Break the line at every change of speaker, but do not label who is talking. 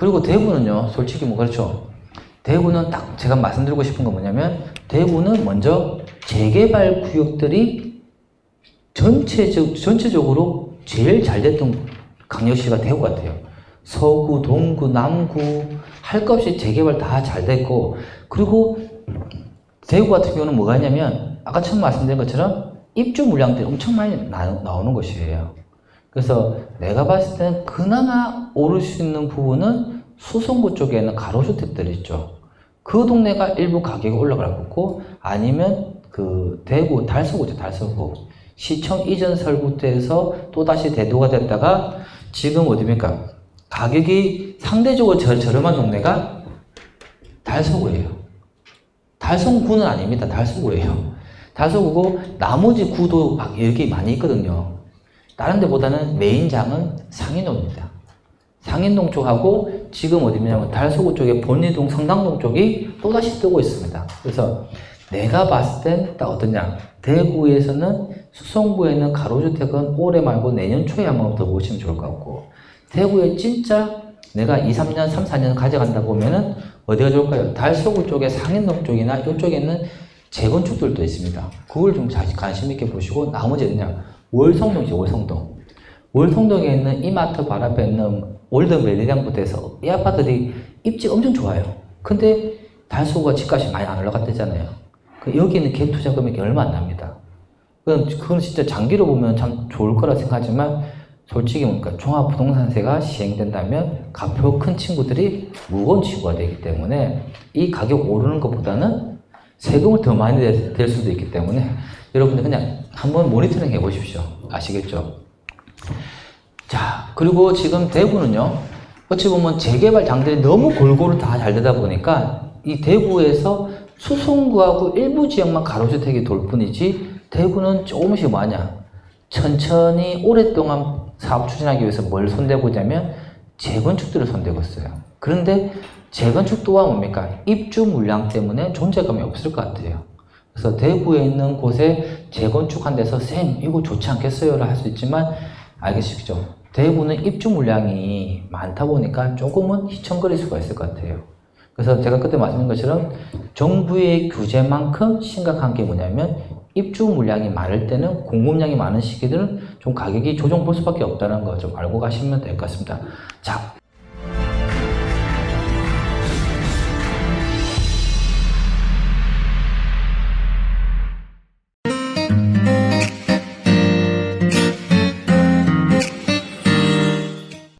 그리고 대구는요, 솔직히 뭐 그렇죠. 대구는 딱 제가 말씀드리고 싶은 건 뭐냐면, 대구는 먼저 재개발 구역들이 전체적, 전체적으로 제일 잘 됐던 강력시가 대구 같아요. 서구, 동구, 남구, 할 것 없이 재개발 다 잘 됐고, 그리고 대구 같은 경우는 뭐가 있냐면, 아까 처음 말씀드린 것처럼 입주 물량들이 엄청 많이 나, 나오는 곳이에요. 그래서 내가 봤을 때는 그나마 오를 수 있는 부분은 수성구 쪽에 있는 가로주택들이 있죠. 그 동네가 일부 가격이 올라갈 거고 아니면 그 대구 달서구죠 달서구. 시청 이전 설부터 해서 또 다시 대도가 됐다가 지금 어디입니까? 가격이 상대적으로 저, 저렴한 동네가 달서구예요. 달성구는 아닙니다. 달서구예요. 달서구고 나머지 구도 막 여기 많이 있거든요 다른 데보다는 메인장은 상인동입니다. 상인동 쪽하고 지금 어디냐면 달서구 쪽에 본리동 성당동 쪽이 또다시 뜨고 있습니다. 그래서 내가 봤을 땐 딱 어떠냐. 대구에서는 수성구에 있는 가로주택은 올해 말고 내년 초에 한번 더 보시면 좋을 것 같고 대구에 진짜 내가 2, 3년, 3, 4년 가져간다 보면은 어디가 좋을까요? 달서구 쪽에 상인동 쪽이나 이쪽에 있는 재건축들도 있습니다. 그걸 좀 관심 있게 보시고 나머지 어디냐? 월성동이죠, 월성동. 월성동에 있는 이마트 발 앞에 있는 월드 메리장부터 해서 이 아파트들이 입지 엄청 좋아요. 근데 달서구가 집값이 많이 안 올라갔대잖아요. 그 여기는 갭 투자 금액이 얼마 안 납니다. 그건, 그건 진짜 장기로 보면 참 좋을 거라 생각하지만 솔직히 보니까 종합부동산세가 시행된다면 가표 큰 친구들이 무거운 친구가 되기 때문에 이 가격 오르는 것보다는 세금을 더 많이 낼, 될 수도 있기 때문에 여러분들 그냥 한번 모니터링 해 보십시오. 아시겠죠? 자, 그리고 지금 대구는요, 어찌 보면 재개발 장들이 너무 골고루 다 잘 되다 보니까 이 대구에서 수성구하고 일부 지역만 가로주택이 돌 뿐이지 대구는 조금씩 뭐하냐. 천천히 오랫동안 사업 추진하기 위해서 뭘 손대보자면 재건축들을 손대고 있어요. 그런데 재건축 또한 뭡니까? 입주 물량 때문에 존재감이 없을 것 같아요. 그래서 대구에 있는 곳에 재건축한 데서 쌤 이거 좋지 않겠어요를 할 수 있지만 알겠시죠? 대구는 입주 물량이 많다 보니까 조금은 희청거릴 수가 있을 것 같아요. 그래서 제가 그때 말씀드린 것처럼 정부의 규제만큼 심각한 게 뭐냐면 입주 물량이 많을 때는 공급량이 많은 시기들은 좀 가격이 조정볼 수밖에 없다는 거 좀 알고 가시면 될 것 같습니다. 자,